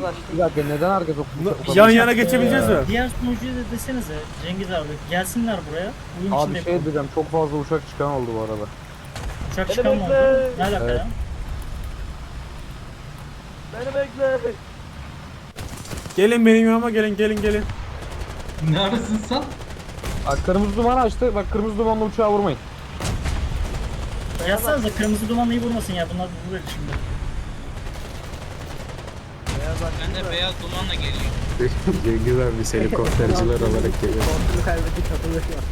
beyaz açtı. Bir dakika neden herkes o N- Yan yana geçebileceğiz mi? Diğer sunucuya da desenize Cengiz abi gelsinler buraya. Uyum Abi içinde şey yapalım. diyeceğim çok fazla uçak çıkan oldu bu arada. Uçak Beni çıkan mı oldu? bekle. Ne alaka Evet. ya? Beni bekle. Gelin benim yanıma gelin gelin gelin. Neredesin sen? Bak kırmızı duman açtı. Bak kırmızı dumanla uçağı vurmayın. Yazsanıza kırmızı dumanlıyı vurmasın ya bunlar vurur şimdi. Beyaz açtı. Ben de beyaz dumanla geliyorum. Cengiz abi biz helikopterciler olarak geliyoruz. Kontrolü kaybettik an.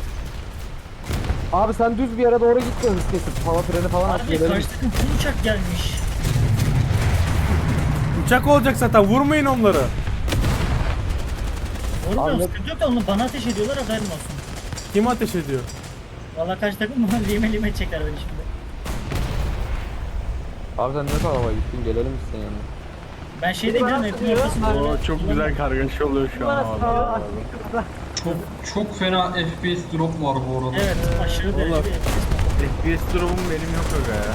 Abi sen düz bir yere doğru git de hız kesip hava freni falan aç Abi gelelim. karşı takım full uçak gelmiş. Uçak olacak zaten vurmayın onları. Vurmuyor Abi- sıkıntı yok da onu bana ateş ediyorlar haberin olsun. Kim ateş ediyor? Valla karşı takım bana lime lime çeker beni şimdi. Abi sen ne tarafa gittin gelelim biz senin yanına. Ben şey diyeyim ya ortasında Oo, böyle- çok güzel kargaşa oluyor şu an abi. Çok çok fena FPS drop var bu arada. Evet aşırı derece Vallahi- bir FPS durumum benim yok aga ya.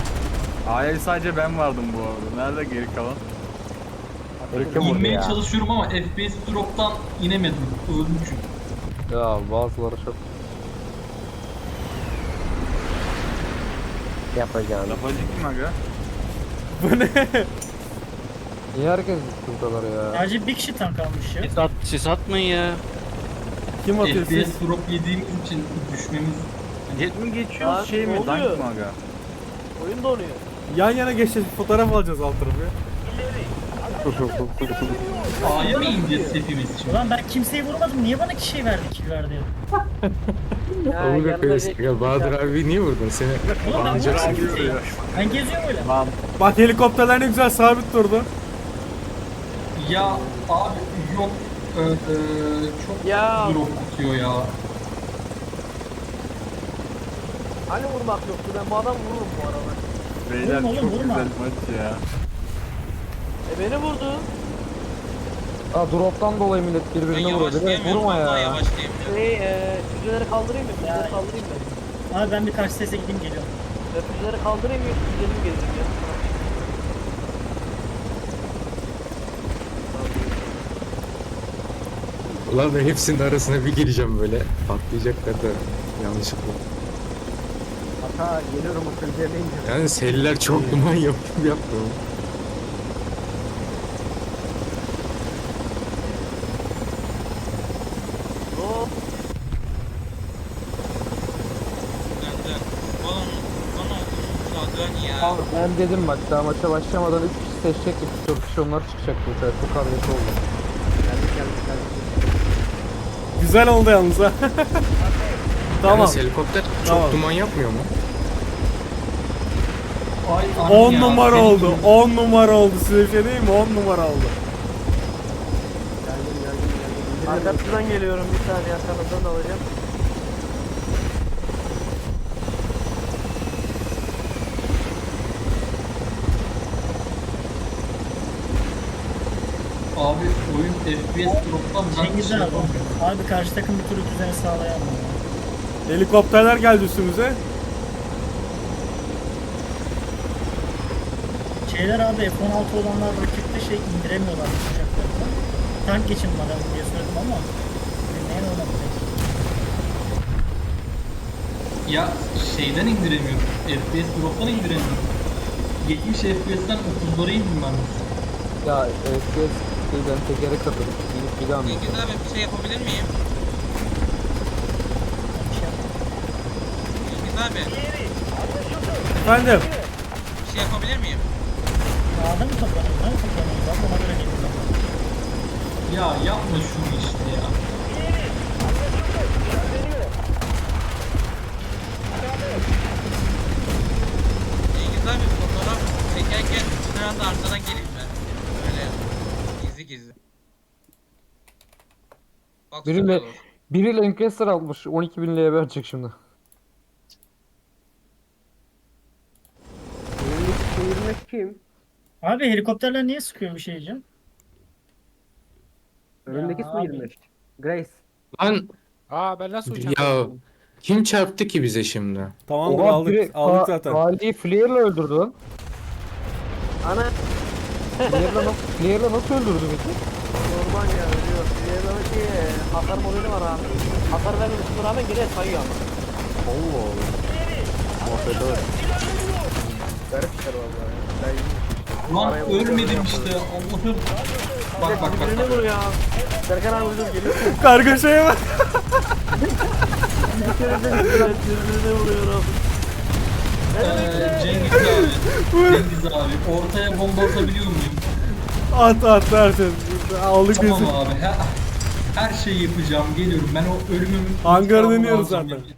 A'ya sadece ben vardım bu arada. Nerede geri kalan? İnmeye çalışıyorum ama FPS drop'tan inemedim. Öldüm çünkü. Ya bazıları çok. Yapacağını. Lapacık kim aga? Bu ne? Niye herkes gitti bu kadar ya? Sadece bir kişi tank almış ya. Siz, at, siz atmayın ya. Kim atıyor siz? FPS drop yediğimiz için düşmemiz Jet mi geçiyor Lan, şey mi? Dank oluyor? mı aga? Oyun donuyor. Yan yana geçeceğiz fotoğraf alacağız alt tarafı. A'ya mı ineceğiz hepimiz şimdi? Ulan ben kimseyi vurmadım niye bana ki şey verdi kill verdi Onu yapıyoruz. bir- Ya Bahadır abi niye vurdun seni? Oğlum ben vurmadım kimseyi. Ben geziyorum öyle. Lan Bak helikopterler ne güzel sabit durdu. Ya abi yok. Ee, çok Ya. drop atıyor ya. Hani vurmak yoktu ben bu adam vururum bu arada. beyler Vurma oğlum, çok vurma. güzel maç ya. E beni vurdu. Aa drop'tan dolayı millet birbirine vuruyor. Direkt vurma ya. yavaşlayamıyorum. Şey e, füzeleri kaldırayım mı? Füzeleri kaldırayım mı? Abi ben bir karşı sese gideyim geliyorum. Ben füzeleri kaldırayım mı? Füzeleri gezeyim ya. Ulan ben hepsinin arasına bir gireceğim böyle. Patlayacaklar da yanlışlıkla. Hata geliyorum o füzeye ince. Yani seller çok duman yapıyor yaptı. Hop. Ya. Abi ben dedim bak daha maça başlamadan 3 kişi seçecektik. 4 kişi onlar çıkacaktı uçağa. Çok kargaşa oldu. Güzel oldu yalnız ha. tamam. Yalnız helikopter çok Tamam. duman yapmıyor mu? Ay, anne 10 ya, numara oldu. gibi- 10 numara oldu. Size bir şey diyeyim mi? 10 numara oldu. Arkasından geliyorum bir saniye arkanızdan alacağım. Abi oyun FPS drop'tan Cengiz şey abi. Abi karşı takım bir tur düzeni sağlayamıyor. Helikopterler geldi üstümüze. Şeyler abi F-16 olanlar rakipte şey indiremiyorlar uçaklarını. Tank geçin bana diye söyledim ama dinleyen olmadı. pek. Ya şeyden indiremiyorum. FPS drop'tan indiremiyorum. 70 FPS'ten 30'lara indim ben. Ya FPS şeyden tekere katılıp gidip bir daha mı? Cengiz abi bir şey yapabilir miyim? Cengiz abi Efendim. bir şey yapabilir miyim? Dağda mı toplanıyoruz? Ne toplanıyoruz? Abi ona göre geliyorum. Ya yapma şunu işte ya. Cengiz abi fotoğraf çekerken bir anda arkadan geleyim 8'i. Bak Biri Lancaster almış. 12 bin LB verecek şimdi. Kim? Abi helikopterler niye sıkıyor bir şey canım? Önündeki su girmiş. Grace. Lan Aa ben nasıl uçacağım? ya kim çarptı ki bize şimdi? Tamam Oha, aldık. Aldık zaten. Kali'yi Flair'la öldürdü lan. Ana Clear'la nasıl, Clear'la nasıl öldürdü peki? Normal ya ölüyor. Diğerleri şey hasar modeli var abi. Hasar vermemesine rağmen gene sayıyor ama. Allah Allah. Muhabbet var. Garip işler vallahi. Ben Lan Araya ölmedim işte Allah'ım. Bak bak bak. birbirine bak. vuruyor ya. Serkan abi dur geliyor. Kargaşaya bak. birbirine vuruyor abi. Ee, Cengiz abi. Cengiz abi. Ortaya bomba atabiliyor muyum? At at at. Aldık Tamam bizi. abi. Her, her şeyi yapacağım. Geliyorum. Ben o ölümüm... Hangarı intikamını dönüyoruz alacağım. zaten.